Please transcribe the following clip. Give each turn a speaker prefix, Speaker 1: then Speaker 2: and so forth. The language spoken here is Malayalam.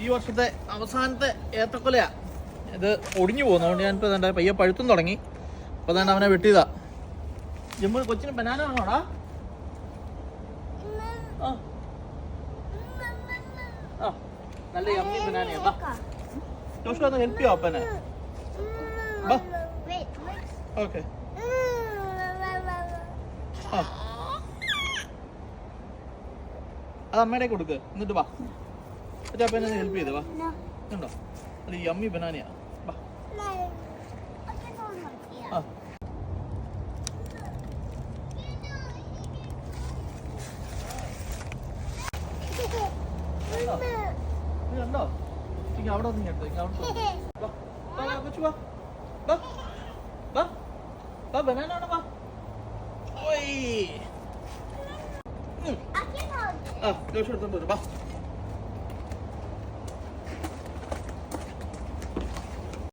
Speaker 1: ഈ വർഷത്തെ അവസാനത്തെ ഏത്തക്കൊലയാ. ഇത് ഒടിഞ്ഞു പോകുന്നു. അതുകൊണ്ട് ഞാനിപ്പോൾ എന്താ പയ്യെ പഴുത്തും തുടങ്ങി. അപ്പോൾ തന്നെ അവനെ വെട്ടിയതാ. ജമ്മു കൊച്ചിന് ബനാന വേണോടാ? നല്ല യമ്മി ജോഷു ഒന്ന് ഹെൽപ്പ് ചെയ്യോ അപ്പനെ. ഓക്കെ. അത് അമ്മയുടെ കൊടുക്ക്. എന്നിട്ട് വാ. എന്നിട്ട് അപ്പനെ ഹെൽപ്പ് ചെയ്ത് വാ. കണ്ടോ? അത് യമ്മി ബനാനയാ വാ. ആ. കണ്ടോ? ഇങ്ങ് അവിടെ ഒന്ന് കേട്ടോ ഇങ്ങ് അവിടെ കൊച്ചു വാ. വാ. വാ. വാ ബനാന വേണം വാ. ഓയ്. ആ ദോഷം എടുത്തോണ്ട് വാ.